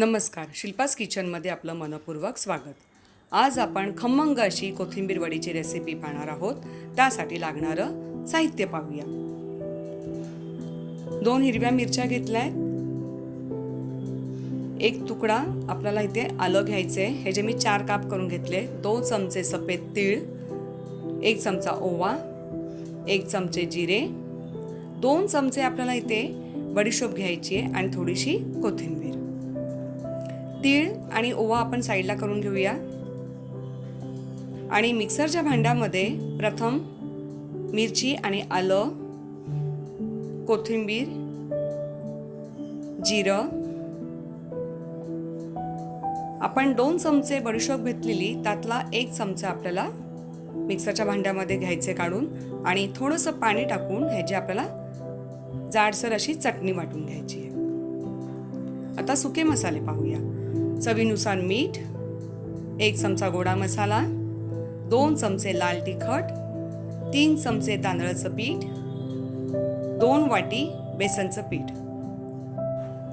नमस्कार शिल्पास किचनमध्ये आपलं मनपूर्वक स्वागत. आज आपण खमंग अशी कोथिंबीर वडीची रेसिपी पाहणार आहोत. त्यासाठी लागणारं साहित्य पाहूया. दोन हिरव्या मिरच्या घेतल्या आहेत एक तुकडा आपल्याला इथे आलं घ्यायचं आहे हे जे मी चार काप करून घेतले दोन चमचे सफेद तीळ एक चमचा ओवा एक चमचे जिरे दोन चमचे आपल्याला इथे बडीशोप घ्यायची आहे आणि थोडीशी कोथिंबीर. तीळ आणि ओवा आपण साईडला करून घेऊया. आणि मिक्सरच्या भांड्यामध्ये प्रथम मिरची आणि आलं कोथिंबीर जिरं. आपण दोन चमचे बडीशोप घेतलेली त्यातला एक चमचा आपल्याला मिक्सरच्या भांड्यामध्ये घ्यायचे काढून आणि थोडंसं पाणी टाकून ह्याची आपल्याला जाडसर अशी चटणी वाटून घ्यायची आहे. आता सुके मसाले पाहूया. चवीनुसार मीठ एक चमचा गोडा मसाला दोन चमचे लाल तिखट तीन चमचे तांदळाचं पीठ दोन वाटी बेसनचं पीठ.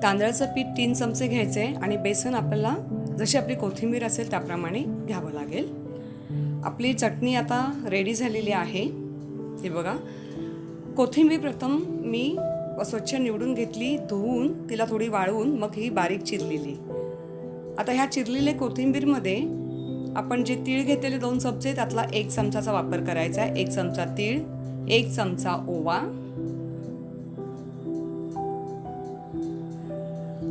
तांदळाचं पीठ तीन चमचे घ्यायचे आणि बेसन आपल्याला जशी आपली कोथिंबीर असेल त्याप्रमाणे घ्यावं लागेल. आपली चटणी आता रेडी झालेली आहे. हे बघा. कोथिंबीर प्रथम मी स्वच्छ निवडून घेतली धुवून तिला थोडी वाळवून मग ही बारीक चिरलेली. आता ह्या चिरलेल्या कोथिंबीरमध्ये आपण जे तीळ घेतलेले दोन चमचे त्यातला एक चमचाचा वापर करायचा आहे. एक चमचा तीळ एक चमचा ओवा.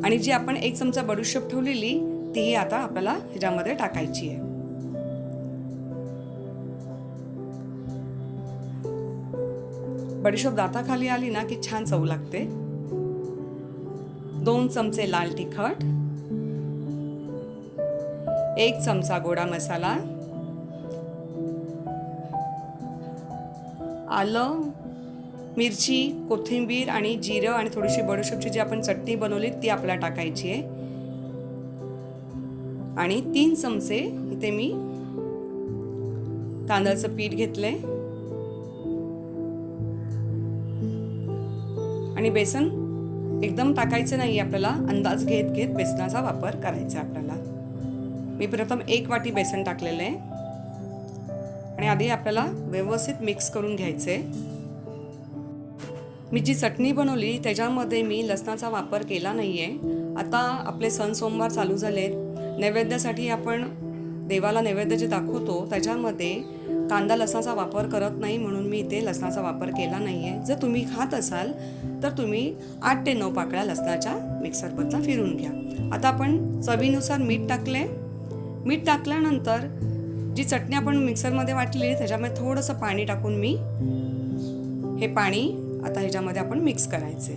आणि जी आपण एक चमचा बडीशोप ठेवलेली तीही आता आपल्याला ह्याच्यामध्ये टाकायची आहे. बडीशोप दाताखाली आली ना की छान चव लागते. दोन चमचे लाल तिखट. एक चमचा गोडा मसाला. आलं मिरची कोथिंबीर आणि जिरं आणि थोडीशी बडीशोपची जी आपण चटणी बनवली ती आपल्याला टाकायची आहे. आणि तीन चमचे इथे मी तांदळाचं पीठ घेतलंय. आणि बेसन एकदम टाकायचं नाही आपल्याला अंदाज घेत घेत बेसनाचा वापर करायचा आपल्याला. मी प्रथम एक वाटी बेसन टाकलेलं आहे. आणि आधी आपल्याला व्यवस्थित मिक्स करून घ्यायचे. मी जी चटणी बनवली त्याच्यामध्ये मी लसणाचा वापर केला नाही आहे आता आपले सण सोमवार चालू झालेत. नैवेद्यासाठी आपण देवाला नैवेद्य जे दाखवतो त्याच्यामध्ये कांदा लसणाचा वापर करत नाही म्हणून मी इथे लसणाचा वापर केला नाही आहे जर तुम्ही खात असाल तर तुम्ही आठ ते नऊ पाकळ्या लसणाच्या मिक्सरमधला फिरून घ्या. आता आपण चवीनुसार मीठ टाकले मीठ टाकल्यानंतर जी चटणी आपण मिक्सरमध्ये वाटली त्याच्यामध्ये थोडंसं पाणी टाकून मी हे पाणी आता ह्याच्यामध्ये आपण मिक्स करायचे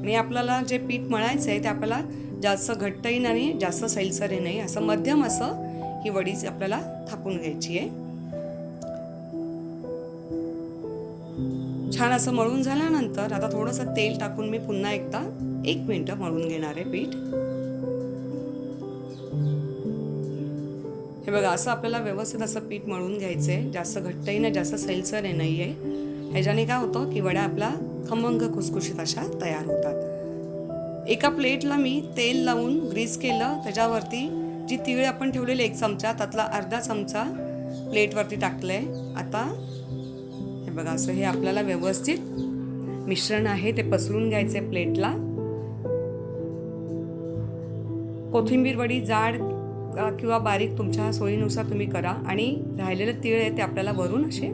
आणि आपल्याला जे पीठ मळायचं आहे ते आपल्याला जास्त घट्टही नाही जास्त सैलसरही नाही असं मध्यम असं ही वडीच आपल्याला थापून घ्यायची आहे. छान असं मळून झाल्यानंतर आता थोडंसं तेल टाकून मी पुन्हा एकदा एक मिनटं मळून घेणार आहे पीठ. हे बघा असं आपल्याला व्यवस्थित असं पीठ मळून घ्यायचं आहे जास्त घट्टही नाही जास्त सैलसरही नाही आहे ह्याच्याने काय होतं की वड्या आपला खमंग खुसखुशीत अशा तयार होतात. एका प्लेटला मी तेल लावून ग्रीस केलं त्याच्यावरती जी तीळ आपण ठेवलेली एक चमचा त्यातला अर्धा चमचा प्लेटवरती टाकलं आहे आता हे बघा असं हे आपल्याला व्यवस्थित मिश्रण आहे ते पसरून घ्यायचे प्लेटला. कोथिंबीर वडी जाड किंवा बारीक तुमच्या सोयीनुसार तुम्ही करा. आणि राहिलेले तीळ आहे ते आपल्याला वरून असे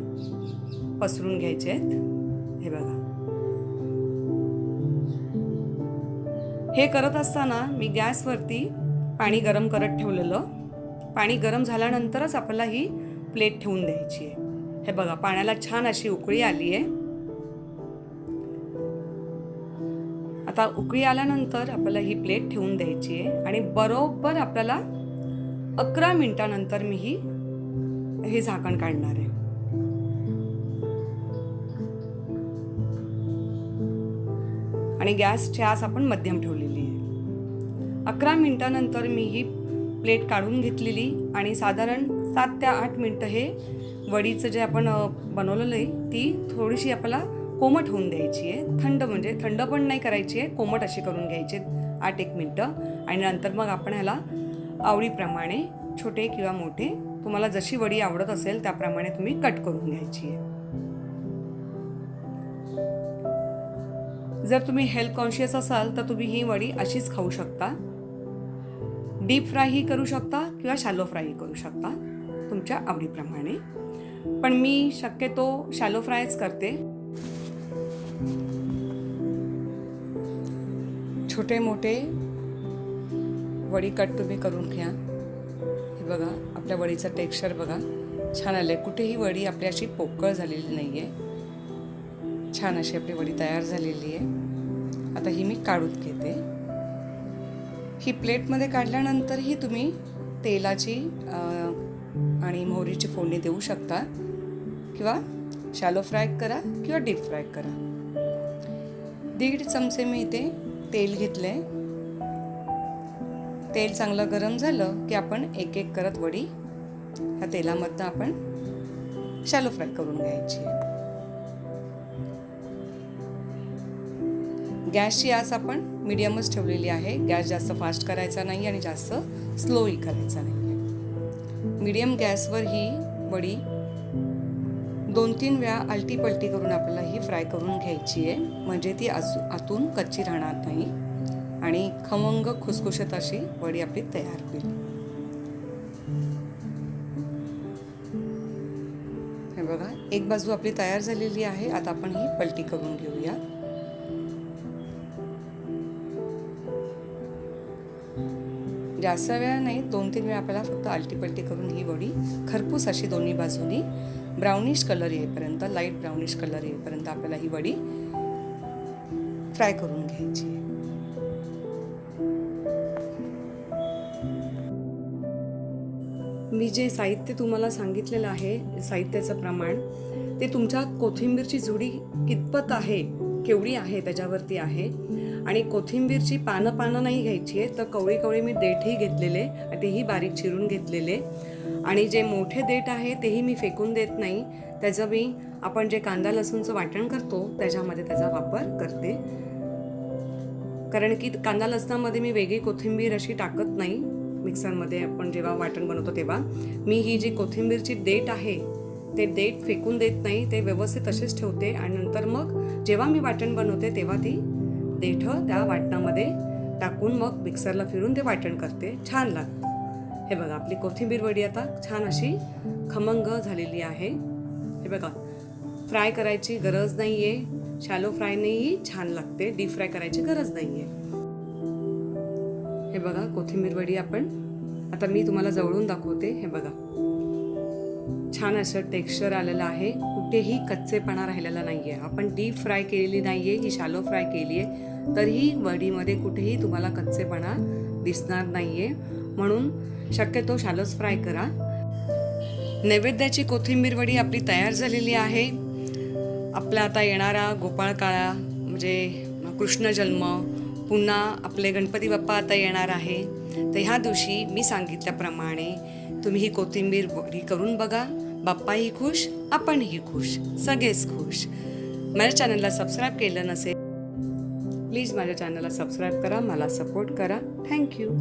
पसरून घ्यायचे आहेत. हे बघा. हे करत असताना मी गॅसवरती पाणी गरम करत ठेवलेलं. पाणी गरम झाल्यानंतरच आपल्याला ही प्लेट ठेवून द्यायची आहे. हे बघा पाण्याला छान अशी उकळी आली आहे. आता उकळी आल्यानंतर आपल्याला ही प्लेट ठेवून द्यायची आहे. आणि बरोबर आपल्याला अकरा मिनिटानंतर मी ही हे झाकण काढणार आहे. आणि गॅसची आस आपण मध्यम ठेवलेली आहे. अकरा मिनिटानंतर मी ही प्लेट काढून घेतलेली आणि साधारण सात ते आठ मिनटं हे वडीचं जे आपण बनवलेलं आहे ती थोडीशी आपल्याला कोमट होऊन द्यायची आहे. थंड म्हणजे थंड पण नाही करायची आहे कोमट अशी करून घ्यायची आहे आठ एक मिनटं. आणि नंतर मग आपण ह्याला आवडीप्रमाणे छोटे किंवा मोठे तुम्हाला जशी वडी आवडत असेल त्याप्रमाणे तुम्ही कट करून घ्यायची आहे. जर तुम्ही हेल्थ कॉन्शियस असाल तर तुम्ही ही वडी अशीच खाऊ शकता. डीप फ्रायही करू शकता किंवा शॅलो फ्रायही करू शकता तुमच्या आवडीप्रमाणे. पण मी शक्यतो शॅलो फ्रायच करते. छोटे मोठे वडी कट तुम्ही करून घ्या. हे बघा आपल्या वडीचं टेक्स्चर बघा. छान आलं आहे कुठेही वडी आपली अशी पोकळ झालेली नाही आहे छान अशी आपली वडी तयार झालेली आहे. आता ही मी काढून घेते. ही प्लेटमध्ये काढल्यानंतरही तुम्ही तेलाची आणि मोहरीची फोडणी देऊ शकता. किंवा शॅलो फ्राय करा किंवा डीप फ्राय करा. दीड चमचे मी इथे तेल घेतलं आहे तेल चांगलं गरम झालं की आपण एक एक करत वडी ह्या तेलामधनं आपण शॅलो फ्राय करून घ्यायची. आहे गॅसची आस आपण मिडियमच ठेवलेली आहे. गॅस जास्त फास्ट करायचा नाही आणि जास्त स्लोही करायचा नाही. आहे मीडियम गॅसवर ही वडी दोन तीन वेळा आलटी पलटी करून आपल्याला ही फ्राय करून घ्यायची आहे. म्हणजे ती आजू आतून कच्ची राहणार नाही. आणि खमंग खुसखुशत अशी वडी आपली तयार होईल. हे बघा एक बाजू आपली तयार झालेली आहे. आता आपण ही पलटी करून घेऊया. जास्त वेळा नाही दोन तीन वेळा आपल्याला फक्त आलटी पलटी करून ही वडी खरपूस अशी दोन्ही बाजूनी ब्राउनिश कलर येईपर्यंत लाइट ब्राउनिश कलर येईपर्यंत आपल्याला ही वडी फ्राय करून घ्यायची मी जे साहित्य तुम्हाला सांगितलेलं आहे साहित्याचं प्रमाण ते तुमच्या कोथिंबीरची जुडी कितपत आहे केवढी आहे त्याच्यावरती आहे. आणि कोथिंबीरची पानं पानं नाही घ्यायची आहे तर कवळी कवळी मी देठही घेतलेले तेही बारीक चिरून घेतलेले. आणि जे मोठे देठ आहे तेही मी फेकून देत नाही. त्याचं मी आपण जे कांदा लसूणचं वाटण करतो त्याच्यामध्ये त्याचा वापर करते. कारण की कांदा लसणामध्ये मी वेगळी कोथिंबीर अशी टाकत नाही. मिक्सरमध्ये आपण जेव्हा वाटण बनवतो तेव्हा मी ही जी कोथिंबीरची देठ आहे ते देठ फेकून देत नाही ते व्यवस्थित तसेच ठेवते आणि नंतर मग जेव्हा मी वाटण बनवते तेव्हा ती देठं त्या वाटणामध्ये टाकून मग मिक्सरला फिरून ते वाटण करते. छान लागतं. हे बघा आपली कोथिंबीर वडी आता छान अशी खमंग झालेली आहे. हे बघा फ्राय करायची गरज नाही आहे शॅलो फ्रायनेही छान लागते. डीप फ्राय करायची गरज नाही आहे हे बघा कोथिंबीर वडी आपण आता मी तुम्हाला जवळून दाखवते. हे बघा. छान असं टेक्स्चर आलेलं आहे. कुठेही कच्चेपणा राहिलेला नाही आहे आपण डीप फ्राय केलेली नाही आहे ही शॅलो फ्राय केली आहे तरीही वडीमध्ये कुठेही तुम्हाला कच्चेपणा दिसणार नाही आहे म्हणून शक्यतो शॅलोच फ्राय करा. नैवेद्याची कोथिंबीर वडी आपली तयार झालेली आहे. आपला आता येणारा गोपाळ काळा म्हणजे कृष्ण जन्म पुन्हा आपले गणपती बाप्पा आता येणार आहे. तर ह्या दिवशी मी सांगितल्याप्रमाणे तुम्ही ही कोथिंबीर वडी करून बघा. बाप्पाही खुश आपणही खुश सगळेच खुश. माझ्या चॅनलला सबस्क्राईब केलं नसेल प्लीज माझ्या चॅनलला सबस्क्राईब करा मला सपोर्ट करा. थँक्यू